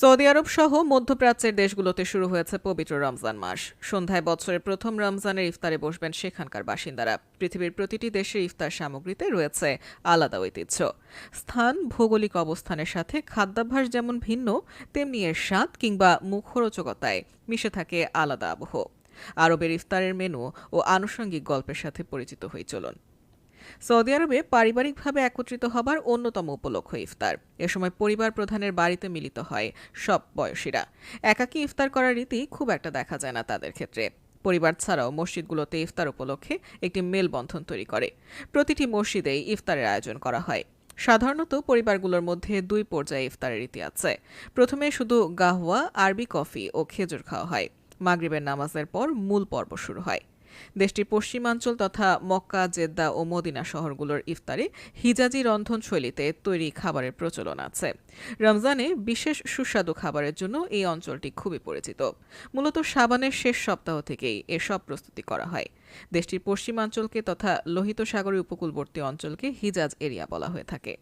Saudi আরব সহ মধ্যপ্রাচ্যের দেশগুলোতে শুরু হয়েছে পবিত্র রমজান মাস। সন্ধ্যায় বছরের প্রথম রমজানের ইফতারে বসবেন সেখানকার বাসিন্দারা। পৃথিবীর প্রতিটি দেশের ইফতার সামগ্রীতে রয়েছে আলাদা ঐতিহ্য। স্থান, ভৌগোলিক অবস্থানের সাথে খাদ্যাভ্যাস যেমন ভিন্ন, তেমনি এর স্বাদ কিংবা মুখরোচকতায় মিশে থাকে আলাদা আবহ। আরবের ইফতারের মেনু ও আনুষঙ্গিক গল্পের সাথে পরিচিত হয়ে চলুন। সৌদি আরবে পারিবারিকভাবে একত্রিত হবার অন্যতম উপলক্ষ ইফতার। এ সময় পরিবার প্রধানের বাড়িতে মিলিত হয় সব বয়সীরা। একাকী ইফতার করার রীতি খুব একটা দেখা যায় না তাদের ক্ষেত্রে। পরিবার ছাড়াও মসজিদগুলোতে ইফতার উপলক্ষে একটি মেলবন্ধন তৈরি করে। প্রতিটি মসজিদেই ইফতারের আয়োজন করা হয়। সাধারণত পরিবারগুলোর মধ্যে দুই পর্যায়ে ইফতারের রীতি আছে। প্রথমে শুধু গাহওয়া, আরবি কফি ও খেজুর খাওয়া হয়। মাগরিবের নামাজের পর মূল পর্ব শুরু হয়। দেশটির পশ্চিমাঞ্চল তথা মক্কা, জেদ্দা ও মদিনা শহরগুলোর ইফতারে, হিজাজি রন্ধনশৈলীতে তৈরি খাবারের প্রচলন আছে। রমজানে বিশেষ সুস্বাদু খাবারের জন্য এই অঞ্চলটি খুবই পরিচিত। মূলত সাবানের শেষ সপ্তাহ থেকেই এসব প্রস্তুতি করা হয়। দেশটির পশ্চিমাঞ্চলকে তথা লোহিত সাগরের উপকূলবর্তী অঞ্চলকে হিজাজ এরিয়া বলা হয়ে থাকে।